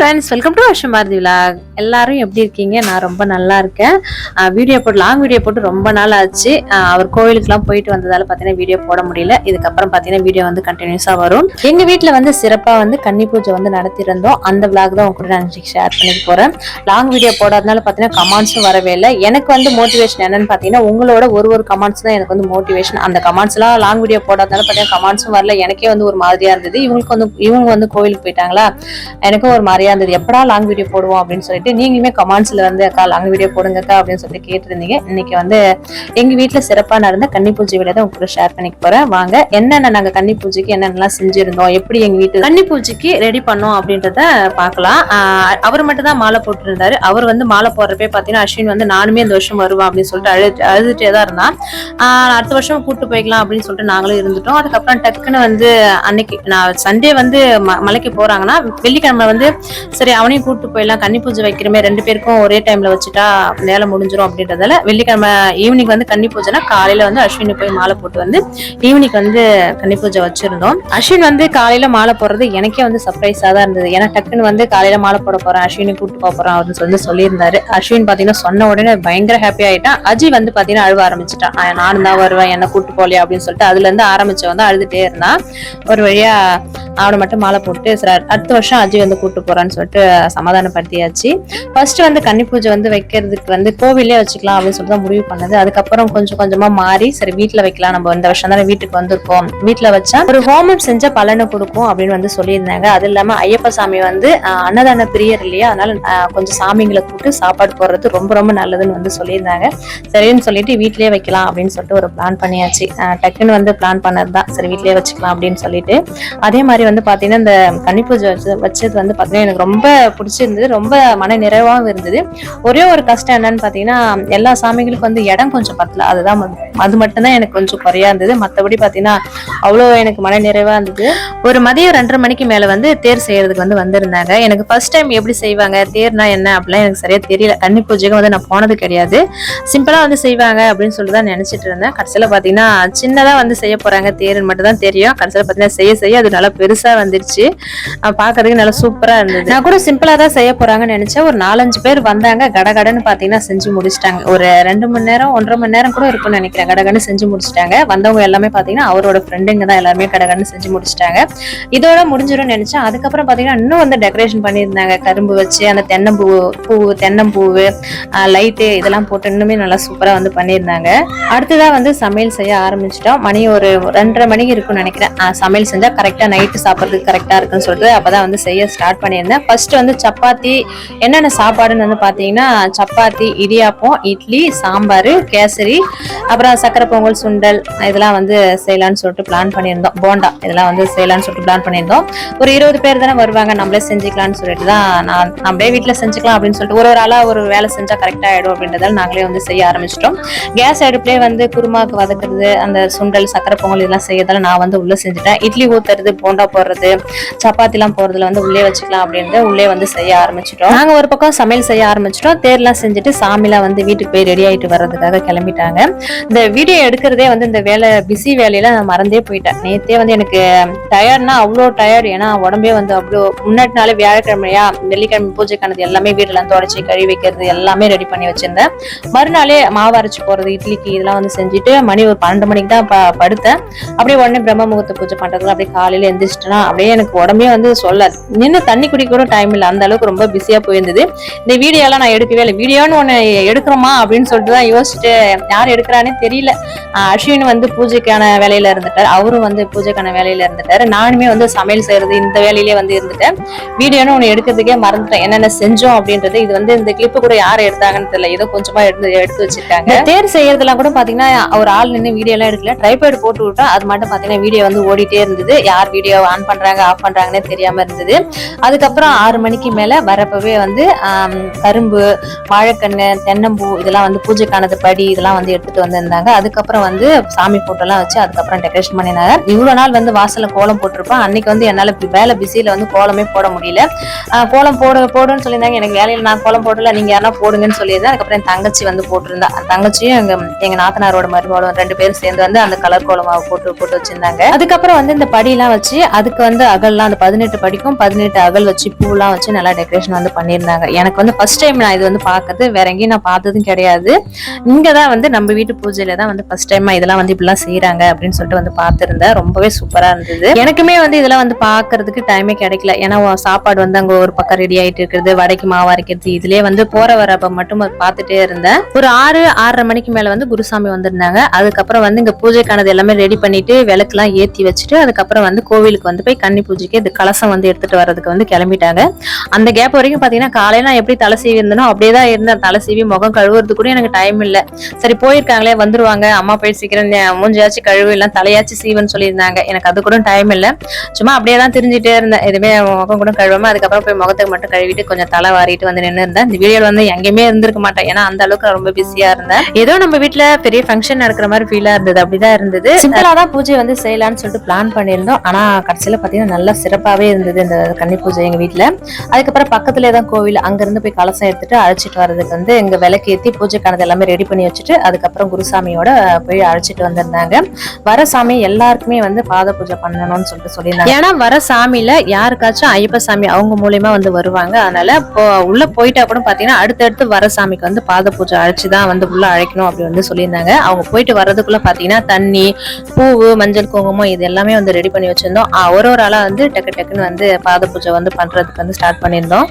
Friends welcome to வருஷம் vlog எல்லாரும் எப்படி இருக்கீங்க? நான் ரொம்ப நல்லா இருக்கேன். வீடியோ போட்டு லாங் வீடியோ போட்டு ரொம்ப நாள் ஆச்சு. அவர் கோயிலுக்குலாம் போயிட்டு வந்ததால பார்த்தீங்கன்னா வீடியோ போட முடியல. இதுக்கப்புறம் பார்த்தீங்கன்னா வீடியோ வந்து கண்டினியூஸாக வரும். எங்கள் வீட்டில் வந்து சிறப்பாக வந்து கன்னி பூஜை வந்து நடத்தியிருந்தோம். அந்த விளாக் தான் உங்க கூட நான் ஷேர் பண்ணிட்டு போகிறேன் லாங் வீடியோ போடாதனால பார்த்தீங்கன்னா கமெண்ட்ஸும் வரவே இல்லை. எனக்கு வந்து மோட்டிவேஷன் என்னன்னு பார்த்தீங்கன்னா உங்களோட ஒரு ஒரு கமெண்ட்ஸ் தான் எனக்கு வந்து மோட்டிவேஷன் அந்த கமெண்ட்ஸ்லாம் லாங் வீடியோ போடாதனால பார்த்தீங்கன்னா கமெண்ட்ஸும் வரல. எனக்கே வந்து ஒரு மாதிரியாக இருந்தது. இவங்களுக்கு வந்து இவங்க வந்து கோயிலுக்கு போயிட்டாங்களா? எனக்கும் ஒரு மாதிரியாக இருந்தது. எப்படா லாங் வீடியோ போடுவோம் அப்படின்னு சொல்லிட்டு நீங்களுமே கமெண்ட்ஸ்ல வந்து அக்கா லாங் வீடியோ போடுங்கக்கா அப்படின்னு சொல்லிட்டு கேட்டிருந்தீங்க. இன்னைக்கு வந்து எங்க வீட்டில் சிறப்பா நடந்த கன்னி பூஜை விட தான் உங்களுக்கு ஷேர் பண்ணிக்க போறேன். வாங்க என்னென்ன நாங்க கன்னி பூஜைக்கு என்னென்னலாம் செஞ்சிருந்தோம் எப்படி எங்க வீட்டு கன்னி பூஜைக்கு ரெடி பண்ணோம் அப்படின்றத பார்க்கலாம். அவர் மட்டும் தான் மாலை போட்டிருந்தாரு. அவர் வந்து மாலை போடுறப்பே பாத்தீங்கன்னா அஸ்வின் வந்து நானுமே இந்த வருஷம் வருவான் அப்படின்னு சொல்லிட்டு அழு அழுதுட்டே தான் இருந்தான். அடுத்த வருஷம் கூப்பிட்டு போய்க்கலாம் அப்படின்னு சொல்லிட்டு நாங்களும் இருந்துட்டோம். அதுக்கப்புறம் டக்குன்னு வந்து அன்னைக்கு நான் சண்டே வந்து ம- மலைக்கு போறாங்கன்னா வெள்ளிக்கிழமை வந்து சரி அவனையும் கூட்டு போயிடலாம் கன்னி பூஜை வைக்கிறமே ரெண்டு பேருக்கும் ஒரே டைம்ல வச்சுட்டா வேலை முடிஞ்சிடும் அப்படின்றதால வெள்ளிக்கிழமை ஈவினிங் வந்து கன்னி பூஜைனா காலையில வந்து அஸ்வினி போய் மாலை போட்டு வந்து ஈவினிங் வந்து கன்னி பூஜை வச்சிருந்தோம். அஸ்வின் வந்து காலையில மாலை போடுறது எனக்கே வந்து சர்ப்ரைஸா தான் இருந்தது. ஏன்னா டக்குன்னு வந்து காலையில மாலை போட போறேன் அஸ்வினி கூப்பிட்டு போக அப்படின்னு சொல்லி சொல்லியிருந்தாரு. அஸ்வின் பாத்தீங்கன்னா சொன்ன உடனே பயங்கர ஹாப்பி ஆயிட்டான். அஜி வந்து பாத்தீங்கன்னா அழுவ ஆரம்பிச்சிட்டான். நானும் தான் வருவேன் என்ன கூப்பிட்டு போகலையா? அப்படின்னு சொல்லிட்டு அதுல இருந்து ஆரம்பிச்சு வந்து அழுதுட்டே இருந்தான். ஒரு வழியா அவனை மட்டும் மாலை போட்டு சார் அடுத்த வருஷம் அஜி வந்து கூப்பிட்டு போறான்னு சொல்லிட்டு சமாதானப்படுத்தியாச்சு. ஃபர்ஸ்ட் வந்து கன்னி பூஜை வந்து வைக்கிறதுக்கு வந்து கோவிலே வச்சுக்கலாம் அப்படின்னு சொல்லிட்டு தான் முடிவு பண்ணது. அதுக்கப்புறம் கொஞ்சம் கொஞ்சமா மாறி சரி வீட்டுல வைக்கலாம். நம்ம இந்த வருஷம் தானே வீட்டுக்கு வந்திருக்கோம். வீட்டுல வச்சா ஒரு ஹோமம் செஞ்ச பலனை கொடுக்கும் அப்படின்னு வந்து சொல்லியிருந்தாங்க. அது இல்லாம ஐயப்ப சாமி வந்து அன்னதான பிரியர் இல்லையா? அதனால கொஞ்சம் சாமிங்களை கூப்பிட்டு சாப்பாடு போடுறது ரொம்ப ரொம்ப நல்லதுன்னு வந்து சொல்லியிருந்தாங்க. சரின்னு சொல்லிட்டு வீட்லயே வைக்கலாம் அப்படின்னு சொல்லிட்டு ஒரு பிளான் பண்ணியாச்சு. டக்குன்னு வந்து பிளான் பண்ணது தான். சரி வீட்லயே வச்சுக்கலாம் அப்படின்னு சொல்லிட்டு. அதே மாதிரி வந்து பாத்தீங்கன்னா இந்த கன்னி பூஜை வச்சு வச்சது வந்து பாத்தீங்கன்னா எனக்கு ரொம்ப பிடிச்சிருந்தது. ரொம்ப மன நிறைவாகவும் இருந்தது. ஒரே ஒரு கஷ்டம் என்னன்னு பார்த்தீங்கன்னா எல்லா சாமிகளுக்கும் வந்து இடம் கொஞ்சம் பத்தல. அதுதான் அது மட்டும்தான் எனக்கு கொஞ்சம் குறையா இருந்தது. மற்றபடி பார்த்தீங்கன்னா அவ்வளோ எனக்கு மன நிறைவாக இருந்தது. ஒரு மதியம் ரெண்டரை மணிக்கு மேலே வந்து தேர் செய்யறதுக்கு வந்து வந்திருந்தாங்க. எனக்கு ஃபர்ஸ்ட் டைம் எப்படி செய்வாங்க தேர்னா என்ன அப்படிலாம் எனக்கு சரியாக தெரியல. கன்னி பூஜைக்கு வந்து நான் போனது கிடையாது. சிம்பிளாக வந்து செய்வாங்க அப்படின்னு சொல்லி தான் நினச்சிட்டு இருந்தேன். கடைசியில் பார்த்தீங்கன்னா சின்னதாக வந்து செய்ய போகிறாங்க தேர்ன்னு மட்டும் தான் தெரியும். கடைசியில் பார்த்தீங்கன்னா செய்ய செய்ய அது நல்லா பெருசாக வந்துருச்சு. பார்க்கறதுக்கு நல்லா சூப்பராக இருந்தது. நான் கூட சிம்பிளாக தான் செய்ய போகிறாங்கன்னு நினச்சேன். ஒரு நாலஞ்சு பேர் வந்தாங்க. கடகடன்னு பார்த்தீங்கன்னா செஞ்சு முடிச்சிட்டாங்க. ஒரு ரெண்டு மணி நேரம் ஒன்றரை மணி நேரம் கூட இருக்கும்னு நினைக்கிறேன். கடகடன்னு செஞ்சு முடிச்சிட்டாங்க. வந்தவங்க எல்லாமே பார்த்தீங்கன்னா அவரோட ஃப்ரெண்டுங்க தான் எல்லாருமே கடகடன்னு செஞ்சு முடிச்சிட்டாங்க. இதோட முடிஞ்சிடும் நினைச்சேன். அதுக்கப்புறம் பார்த்தீங்கன்னா இன்னும் வந்து டெக்கரேஷன் பண்ணியிருந்தாங்க. கரும்பு வச்சு அந்த தென்னம்பூ பூ தென்னம்பூவு லைட்டு இதெல்லாம் போட்டு இன்னுமே நல்லா சூப்பராக வந்து பண்ணியிருந்தாங்க. அடுத்ததாக வந்து சமையல் செய்ய ஆரம்பிச்சிட்டோம். மணி ஒரு ரெண்டரை மணிக்கு இருக்கும்னு நினைக்கிறேன். சமையல் செஞ்சால் கரெக்டாக நைட்டு சாப்பிட்றதுக்கு கரெக்டாக இருக்குன்னு சொல்லிட்டு அப்பதான் வந்து செய்ய ஸ்டார்ட் பண்ணியிருந்தேன். ஃபர்ஸ்ட் வந்து சப்பாத்தி என்னென்ன சாப்பாடுன்னு வந்து பார்த்தீங்கன்னா சப்பாத்தி இடியாப்பம் இட்லி சாம்பார் கேசரி அப்புறம் சக்கரை பொங்கல் சுண்டல் இதெல்லாம் வந்து செய்யலான்னு சொல்லிட்டு பிளான் பண்ணியிருந்தோம். போண்டா இதெல்லாம் வந்து செய்யலான்னு சொல்லிட்டு பிளான் பண்ணியிருந்தோம். ஒரு இருபது பேர் தானே வருவாங்க நம்மளே செஞ்சுக்கலாம்னு சொல்லிட்டு தான் நான் நம்மளே வீட்டில் செஞ்சுக்கலாம் அப்படின்னு சொல்லிட்டு ஒரு ஒரு ஆளாக ஒரு வேலை செஞ்சால் கரெக்டாக ஆகிடும் அப்படின்றதால நாங்களே வந்து செய்ய ஆரம்பிச்சிட்டோம். கேஸ் அடுப்புலேயே வந்து குருமாக்கு வதக்குறது அந்த சுண்டல் சக்கரை பொங்கல் இதெல்லாம் செய்யறதால நான் வந்து உள்ளே செஞ்சுட்டேன். இட்லி ஊத்துறது போண்டா போடுறது சப்பாத்திலாம் போடுறதுல வந்து உள்ளே வச்சுக்கலாம் அப்படின்ட்டு உள்ளே வந்து செய்ய ஆரம்பிச்சிட்டோம். நாங்கள் ஒரு பக்கம் சமையல் செய்ய ஆரம்பிச்சிட்டோம். தேர்லாம் செஞ்சுட்டு சாமிலாம் வந்து வீட்டுக்கு போய் ரெடி ஆயிட்டு வர்றதுக்காக கிளம்பிட்டாங்க. இந்த வீடியோ எடுக்கிறதே வந்து இந்த வேலை பிஸி வேலையில நான் மறந்தே போயிட்டேன். நேத்தே வந்து எனக்கு டயர்ட்னா அவ்வளோ டயர்ட் ஏன்னா உடம்பே வந்து அவ்வளோ முன்னாடி நாளே வியாழக்கிழமையா வெள்ளிக்கிழமை பூஜைக்கானது எல்லாமே வீடெல்லாம் தொடச்சி கழுவி வைக்கிறது எல்லாமே ரெடி பண்ணி வச்சிருந்தேன். மறுநாளே மாவு அரைச்சி போறது இட்லிக்கு இதெல்லாம் வந்து செஞ்சுட்டு மணி ஒரு பன்னெண்டு மணிக்கு தான் ப- படுத்தேன். அப்படியே உடனே பிரம்ம முகூர்த்த பூஜை பண்றதுல அப்படியே காலையில எந்திரிச்சிட்டேன்னா அப்படியே எனக்கு உடம்பே வந்து சொல்ல நின்று தண்ணி குடிக்க கூட டைம் இல்லை. அந்த அளவுக்கு ரொம்ப பிஸியா போயிருந்தது இந்த வீடியோ எல்லாம் நான் எடுக்கவே இல்லை. வீடியோன்னு ஒண்ணு எடுக்கிறோமா அப்படின்னு சொல்லிட்டு தான் யோசிச்சுட்டு யார் எடுக்கிறானே தெரியல. அஸ்வின் வந்து பூஜைக்கான வேலையில இருந்துட்டார். அவரும் வந்து பூஜைக்கான வேலையில இருந்துட்டாரு. நானுமே வந்து சமையல் செய்யறது இந்த வேலையிலே வந்து இருந்துட்டேன். வீடியோன்னு ஒன்று எடுக்கிறதுக்கே மறந்துட்டேன். என்னென்ன செஞ்சோம் அப்படின்றது. இது வந்து இந்த கிளிப்பு கூட யார் எடுத்தாங்கன்னு தெரியல. ஏதோ கொஞ்சமா எடுத்து எடுத்து வச்சிருக்காங்க. தேர் செய்யறதெல்லாம் கூட பாத்தீங்கன்னா ஒரு ஆள் நின்று வீடியோ எல்லாம் எடுக்கல. ட்ரைபேட் போட்டு விட்டா அது மட்டும் பாத்தீங்கன்னா வீடியோ வந்து ஓடிட்டே இருந்தது. யார் வீடியோ ஆன் பண்றாங்க ஆஃப் பண்றாங்கன்னே தெரியாம இருந்தது. அதுக்கப்புறம் ஆறு மணிக்கு மேல வரப்பவே வந்து வந்து கரும்பு வாழைக்கண்ணு தென்னம்பூ இதெல்லாம் வந்து பூஜைக்கானது படி இதெல்லாம் வந்து எடுத்துட்டு வந்திருந்தாங்க. அதுக்கப்புறம் வந்து சாமி போட்டோலாம் வச்சு அதுக்கப்புறம் டெக்கரேஷன் பண்ணியிருந்தாங்க இவ்வளோ நாள் வந்து வாசல்ல கோலம் போட்டிருப்பேன் அன்னைக்கு வந்து என்னால் வேலை பிஸியில் வந்து கோலமே போட முடியல. கோலம் போட போடுன்னு சொல்லியிருந்தாங்க. எனக்கு வேலையில் நான் கோலம் போடல. நீங்கள் யாரா போடுங்கன்னு சொல்லியிருந்தேன். அதுக்கப்புறம் என் தங்கச்சி வந்து போட்டிருந்தா அந்த தங்கச்சியும் எங்க எங்க நாத்தனாரோட மருமகளும் ரெண்டு பேரும் சேர்ந்து வந்து அந்த கலர் கோலமாவை போட்டு போட்டு வச்சிருந்தாங்க. அதுக்கப்புறம் வந்து இந்த படியெல்லாம் வச்சு அதுக்கு வந்து அகல்லாம் அந்த பதினெட்டு படிக்கும் பதினெட்டு அகல் வச்சு பூலாம் வச்சு நல்லா டெக்கரேஷன் வந்து பண்ணியிருந்தாங்க. எனக்கு வந்து ஃபர்ஸ்ட் டைம் நான் இது வந்து பார்க்கறது வேற எங்கேயும் நான் பார்த்ததும் கிடையாது. இங்கே தான் வந்து நம்ம வீட்டு பூஜையில தான் வந்து ஃபர்ஸ்ட் டைம் இதெல்லாம் வந்து இப்படிலாம் செய்யறாங்க அப்படின்னு சொல்லிட்டு வந்து பார்த்துருந்தேன். ரொம்பவே சூப்பராக இருந்தது. எனக்குமே வந்து இதெல்லாம் வந்து பார்க்கறதுக்கு டைமே கிடைக்கல. ஏன்னா சாப்பாடு வந்து அங்கே ஒரு பக்கம் ரெடி ஆகிட்டு இருக்கிறது வடைக்கு மாவு அரைக்கிறது இதுலயே வந்து போற வரப்ப மட்டும் பார்த்துட்டே இருந்தேன். ஒரு ஆறு ஆறரை மணிக்கு மேல வந்து குருசாமி வந்திருந்தாங்க. அதுக்கப்புறம் வந்து இங்க பூஜைக்கானது எல்லாமே ரெடி பண்ணிட்டு விளக்குலாம் ஏத்தி வச்சுட்டு அதுக்கப்புறம் வந்து கோவிலுக்கு வந்து போய் கன்னி பூஜைக்கு இது கலசம் வந்து எடுத்துட்டு வர்றதுக்கு வந்து கிளம்பிட்டாங்க. அந்த கேப் வரைக்கும் நான் காலையில நான் எப்படி தலை சீவி இருந்தனோ அப்படியே தான் இருந்தேன். தலை சீவி முகம் கழுவுறது கூட எனக்கு டைம் இல்ல. சரி போயிருக்காங்களே வந்துருவாங்க. அம்மா போய் சீக்கிரம் மூஞ்சியாச்சு கழுவு இல்லை தலையாச்சு சீவன்னு சொல்லியிருந்தாங்க. எனக்கு அது கூட டைம் இல்ல. சும்மா அப்படியே தான் தெரிஞ்சுட்டே இருந்தேன். எதுவுமே முகம் கூட கழுவாம அதுக்கப்புறம் போய் முகத்துக்கு மட்டும் கழுவிட்டு கொஞ்சம் தலை வாரிட்டு வந்து நின்று இருந்தேன். இந்த வீடியோ வந்து எங்கேயுமே இருந்திருக்க மாட்டேன். ஏன்னா அந்த அளவுக்கு ரொம்ப பிஸியா இருந்தேன். ஏதோ நம்ம வீட்டுல பெரிய ஃபங்க்ஷன் நடக்கிற மாதிரி ஃபீலா இருந்தது. அப்படிதான் இருந்தது. சிம்பிளா தான் பூஜை வந்து செய்யலாம்னு சொல்லிட்டு பிளான் பண்ணியிருந்தோம். ஆனா கடைசியில பாத்தீங்கன்னா நல்லா சிறப்பாவே இருந்தது இந்த கன்னி பூஜை எங்க வீட்டுல அதுக்கப்புறம் பக்கத்துல ஏதாவது கோவில் அங்கேருந்து போய் கலசம் எடுத்துட்டு அழைச்சிட்டு வர்றதுக்கு வந்து இங்க ஏற்றி பூஜைக்கானது எல்லாமே ரெடி பண்ணி வச்சுட்டு அதுக்கப்புறம் குருசாமியோட போய் அழைச்சிட்டு வந்திருந்தாங்க. வர சாமி எல்லாருக்குமே வந்து பாத பூஜை பண்ணணும்னு சொல்லிட்டு சொல்லியிருந்தாங்க. ஏன்னா வர சாமியில யாருக்காச்சும் ஐயப்ப சாமி அவங்க மூலியமா வந்து வருவாங்க. அதனால இப்போ உள்ள போயிட்டா கூட பாத்தீங்கன்னா அடுத்தடுத்து வர சாமிக்கு வந்து பாத பூஜை அழைச்சு தான் வந்து உள்ள அழைக்கணும் அப்படி வந்து சொல்லியிருந்தாங்க. அவங்க போயிட்டு வர்றதுக்குள்ள பாத்தீங்கன்னா தண்ணி பூவு மஞ்சள் குங்குமம் இது எல்லாமே வந்து ரெடி பண்ணி வச்சிருந்தோம். ஒரு ஒரு ஆளா வந்து டக்கு டக்குன்னு வந்து பாத பூஜை வந்து பண்றதுக்கு வந்து ஸ்டார்ட் பண்ணியிருந்தோம்.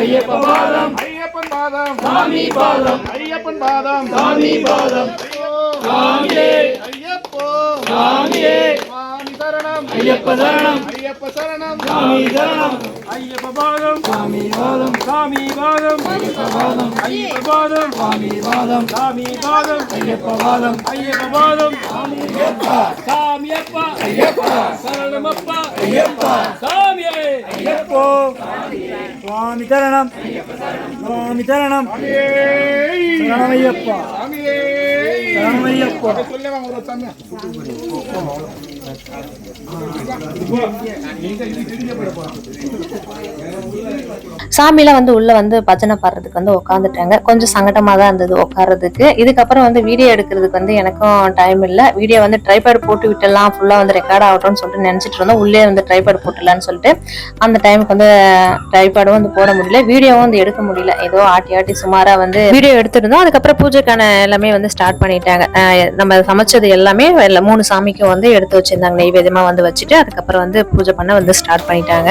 ஐயப்பன் பாதம் ஐயப்பன் பாதம் சாமி பாதம் ஐயப்பன் பாதம் சாமி பாதம் சாமியே ஐயப்போ சாமியே சாமி சரணம் ஐயப்ப சரணம் ஐயப்ப சரணம் சாமி சரணம் ஐயப்ப பாதம் சாமி பாதம் சாமி பாதம் ஐயப்ப பாதம் ஐயப்ப பாதம் சாமி பாதம் சாமி பாதம் ஐயப்ப பாதம் ஐயப்ப பாதம் ஐயப்பா சரணமப்பா ஐயப்பா சுவாமி சரணம். சுவாமி சரணம். சரணமையப்பா. சரணமையப்பா. சாமிலாம் வந்து உள்ள வந்து பஜனை பாடுறதுக்கு வந்து உட்காந்துட்டாங்க கொஞ்சம் சங்கடமாக தான் இருந்தது உட்கார்றதுக்கு இதுக்கப்புறம் வந்து வீடியோ எடுக்கிறதுக்கு வந்து எனக்கும் டைம் இல்லை. வீடியோ வந்து ட்ரைபேட் போட்டு விட்டுலாம் ஃபுல்லா வந்து ரெக்கார்ட் ஆகட்டும்னு சொல்லிட்டு நினைச்சிட்டு இருந்தோம். உள்ளே வந்து ட்ரைபேட் போட்டுலான்னு சொல்லிட்டு அந்த டைமுக்கு வந்து ட்ரைபேடும் வந்து போட முடியல. வீடியோவும் வந்து எடுக்க முடியல. ஏதோ ஆட்டி ஆட்டி சுமாரா வந்து வீடியோ எடுத்திருந்தோம். அதுக்கப்புறம் பூஜைக்கான எல்லாமே வந்து ஸ்டார்ட் பண்ணிட்டாங்க. அஹ் நம்ம சமைச்சது எல்லாமே மூணு சாமிக்கும் வந்து எடுத்து வச்சிருந்தாங்க நெய்வேத்தியமா வந்து வச்சுட்டு அதுக்கப்புறம் வந்து பூஜை பண்ண வந்து ஸ்டார்ட் பண்ணிட்டாங்க.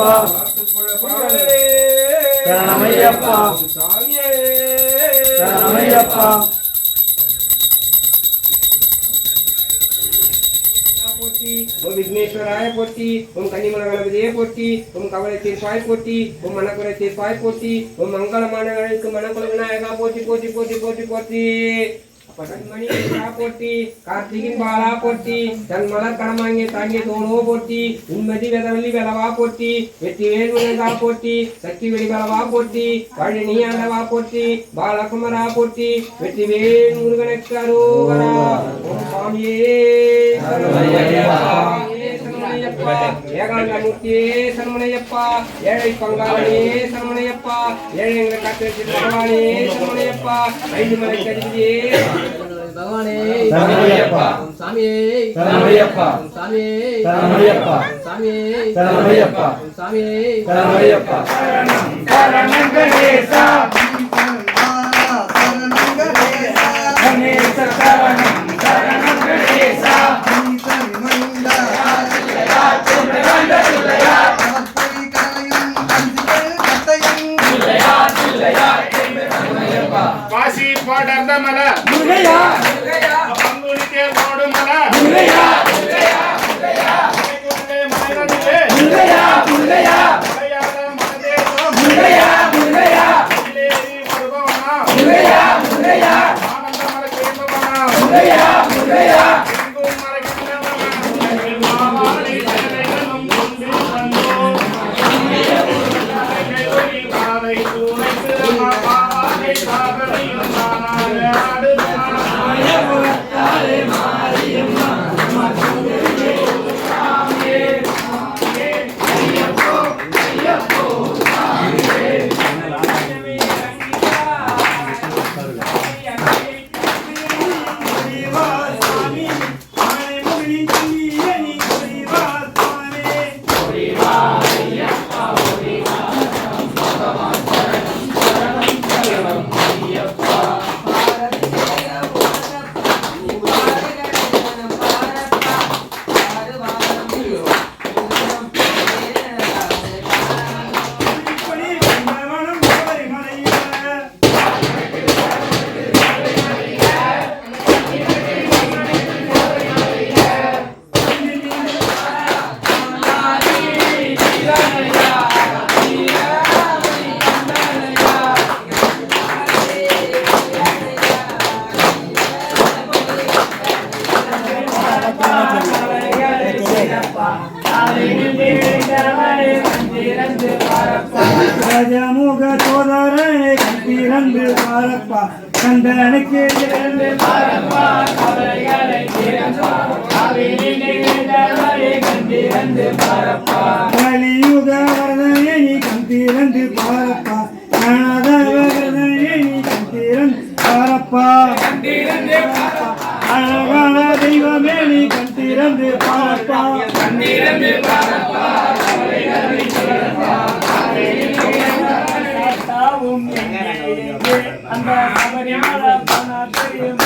ஐயப்பா சரணமையப்பா சரணமையப்பா போற்றி ஓம் விக்னேஸ்வராய போற்றி ஓம் கன்னிமல கணபதியே போற்றி ஓம் கவலை தீர்ப்பாய் போற்றி ஓம் மனக்குறை தீர்ப்பாய் போற்றி ஓம் மங்களமான கணக்கு மனக்குல விநாயகா போற்றி போற்றி போற்றி போற்றி போற்றி அப்ப கண்மணி போட்டி கார்த்திகின் பாலா போட்டி தன் மலர் கடமாங்கே தாங்கிய தோணோ போட்டி உண்மதி வெதவல்லி வெலவா போட்டி வெற்றி வேல்முருகா போட்டி சக்தி வெளி போட்டி பழனி ஆண்டவா போட்டி பாலகுமரா போட்டி வெற்றி வேல் முருகனுக்கு அரோகரா. ஓம் சுவாமியே. சரமணையப்பா ஏகாந்தமூர்த்தியே சரமணையப்பா ஏழை பங்காளனே சரமணையப்பா ஏழைங்களை காத்திருக்கிற பகவானே சரமணையப்பா ஐந்து மலை கருதியே பகவானே சரணமையப்பா. ஓம் சாமியே சரணமையப்பா. ஓம் சாமியே சரணமையப்பா. ஓம் சாமியே சரணமையப்பா. ஓம் சாமியே. சரணம் கணேச முருகையா அழகான தெய்வமே நீ கண்டிரந்து பாரப்பா. தாவும் எங்கே? அந்த சபரிமலை பணத்தையும்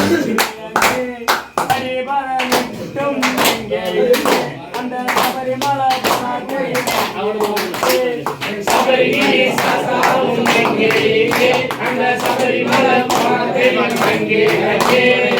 que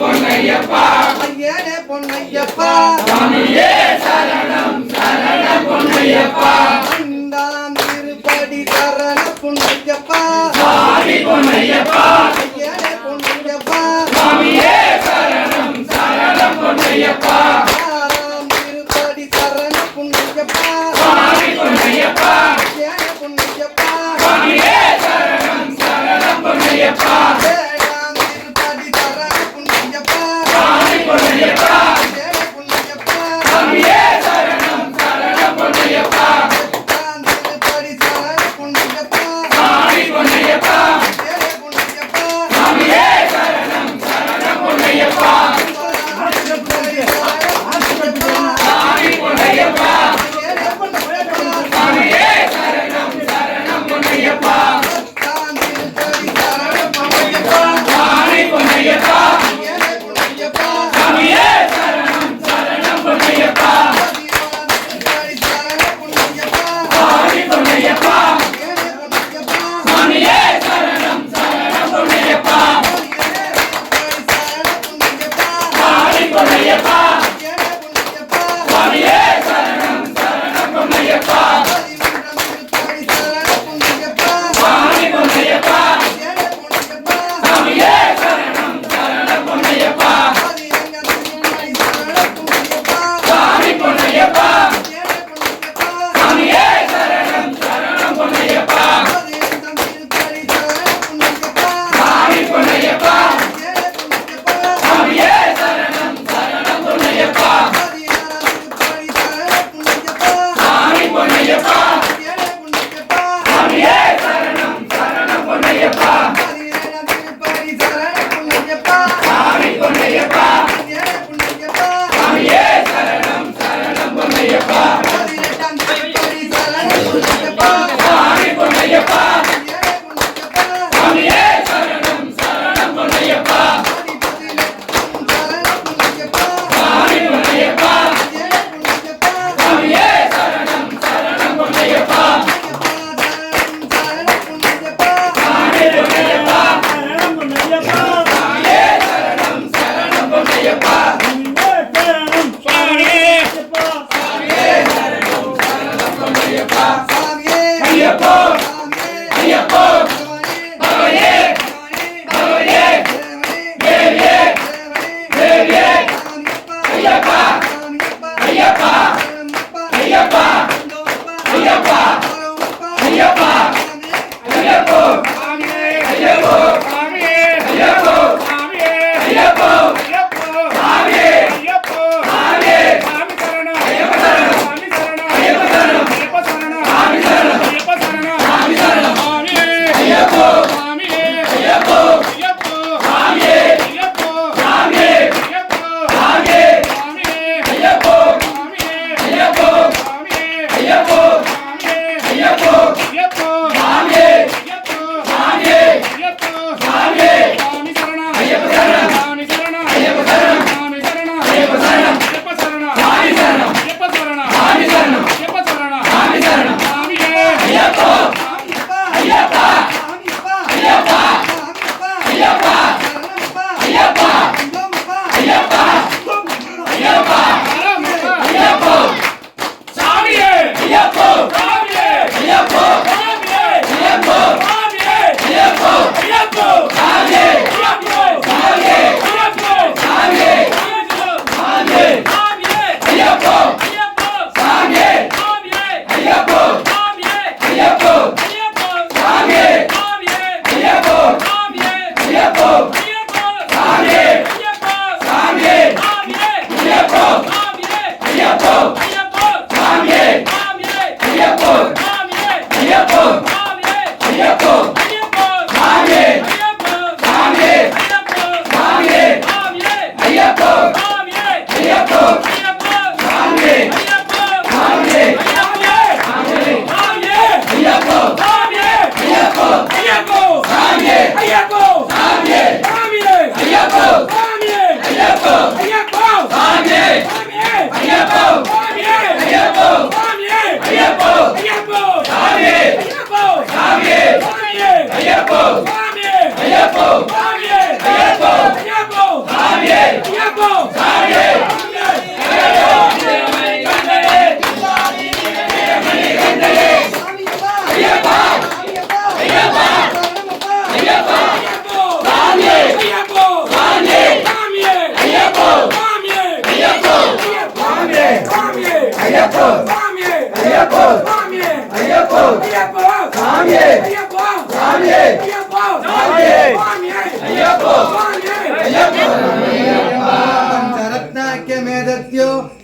பொன்னையப்பா. ஐயனே பொன்னையப்பா. சாமியே சரணம் சரண பொன்னையப்பா. ஐந்தாம் திருப்படி சரண பொன்னையப்பா. சாமி பொன்னையப்பா.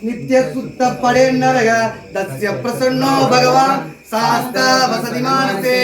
నిత్య సుత్త పడే నరగ ప్రసన్నో భగవాన్ సాస్త వసతి మానసే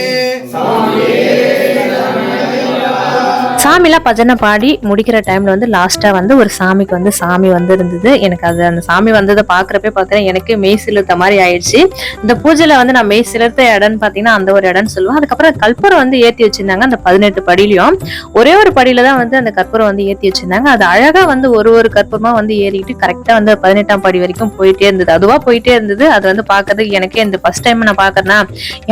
சாமிலாம் பஜனை பாடி முடிக்கிற டைம்ல வந்து லாஸ்டா வந்து ஒரு சாமிக்கு வந்து சாமி வந்து இருந்தது எனக்கு அது அந்த சாமி வந்ததை பார்க்குறப்பே பார்த்தீங்கன்னா எனக்கு மெய் சிலுத்த மாதிரி ஆயிடுச்சு. இந்த பூஜையில வந்து நான் மெய் சிலுத்த இடம்னு பாத்தீங்கன்னா அந்த ஒரு இடம்னு சொல்லுவேன். அதுக்கப்புறம் கற்பூரம் வந்து ஏத்தி வச்சிருந்தாங்க அந்த பதினெட்டு படியிலையும். ஒரே ஒரு படியில் தான் வந்து அந்த கற்பூரம் வந்து ஏத்தி வச்சிருந்தாங்க. அது அழகா வந்து ஒரு ஒரு கற்பூரமா வந்து ஏறிக்கிட்டு கரெக்டா வந்து பதினெட்டாம் படி வரைக்கும் போயிட்டே இருந்தது. அதுவா போயிட்டே இருந்தது. அது வந்து பாக்குறதுக்கு எனக்கே இந்த ஃபர்ஸ்ட் டைம் நான் பாக்குறேன்னா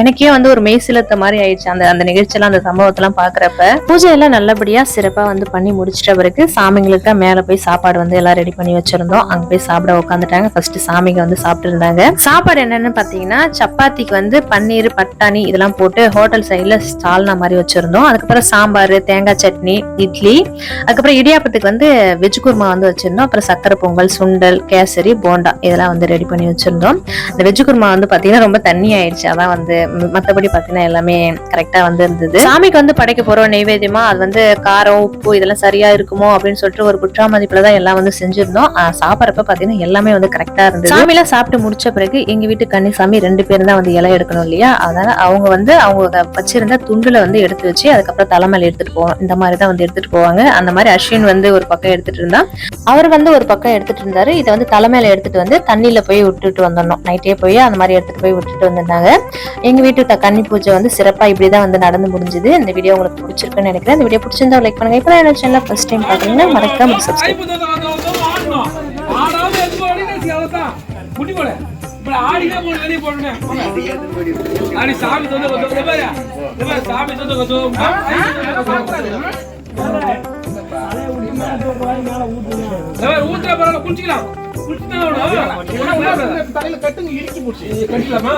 எனக்கே வந்து ஒரு மெய் சிலுத்த மாதிரி ஆயிடுச்சு. அந்த அந்த நிகழ்ச்சியெல்லாம் அந்த சம்பவத்தெல்லாம் பாக்குறப்ப. பூஜையெல்லாம் நல்லபடியாக சிறப்பாக வந்து பண்ணி முடிச்சிட்ட பிறகு சாமிங்களுக்கு மேலே போய் சாப்பாடு வந்து எல்லாம் ரெடி பண்ணி வச்சுருந்தோம். அங்கே போய் சாப்பிட உட்காந்துட்டாங்க ஃபர்ஸ்ட் சாமிங்க வந்து சாப்பிட்டு இருந்தாங்க. சாப்பாடு என்னன்னு பார்த்தீங்கன்னா சப்பாத்திக்கு வந்து பன்னீர் பட்டாணி இதெல்லாம் போட்டு ஹோட்டல் சைடில் ஸ்டால்னா மாதிரி வச்சுருந்தோம். அதுக்கப்புறம் சாம்பார் தேங்காய் சட்னி இட்லி. அதுக்கப்புறம் இடியாப்பத்துக்கு வந்து வெஜ் குருமா வந்து வச்சுருந்தோம். அப்புறம் சக்கரை பொங்கல் சுண்டல் கேசரி போண்டா இதெல்லாம் வந்து ரெடி பண்ணி வச்சுருந்தோம். இந்த வெஜ் குருமா வந்து பார்த்தீங்கன்னா ரொம்ப தண்ணி ஆயிடுச்சு. அதான் வந்து மற்றபடி பார்த்தீங்கன்னா எல்லாமே கரெக்டாக வந்து இருந்தது. சாமிக்கு வந்து படைக்க போகிறோம் நைவேத்தியமா அது வந்து காரம் உப்பு இதெல்லாம் சரியா இருக்குமோ அப்படின்னு சொல்லிட்டு ஒரு குற்றா மதிப்புல தான் எல்லாம் வந்து செஞ்சிருந்தோம். ஆஹ் சாப்பிட்றப்ப பாத்தீங்கன்னா எல்லாமே வந்து கரெக்டா இருந்தது. சாமிலாம் சாப்பிட்டு முடிச்ச பிறகு எங்க வீட்டு கன்னிசாமி ரெண்டு பேரும் தான் வந்து இலை எடுக்கணும் இல்லையா? அதனால அவங்க வந்து அவங்க வச்சிருந்த துண்டுல வந்து எடுத்து வச்சு அதுக்கப்புறம் தலைமையில எடுத்துட்டு போவோம் இந்த மாதிரி தான் வந்து எடுத்துட்டு போவாங்க. அந்த மாதிரி அஸ்வின் வந்து ஒரு பக்கம் எடுத்துட்டு இருந்தா அவர் வந்து ஒரு பக்கம் எடுத்துட்டு இருந்தாரு. இதை வந்து தலைமையில எடுத்துட்டு வந்து தண்ணியில போய் விட்டுட்டு வந்துடணும். நைட்டே போய் அந்த மாதிரி எடுத்துட்டு போய் விட்டுட்டு வந்திருந்தாங்க. எங்க வீட்டு கன்னி பூஜை வந்து சிறப்பா இப்படிதான் வந்து நடந்து முடிஞ்சது. இந்த வீடியோ உங்களுக்கு பிடிச்சிருக்குன்னு நினைக்கிறேன். இந்த வீடியோ பிடிச்சிருந்தா லைக் பண்ணுங்க. இப்போ என்ன சேனல் ஃபர்ஸ்ட் டைம் பாத்தீங்கன்னா மறக்காம சப்ஸ்கிரைப் ஊத்துற பரவாயில்ல குளிச்சுக்கலாம். குளிச்சுதான் தலையில கட்டுங்க இறுக்கி போச்சு. கட்டிக்கலாமா?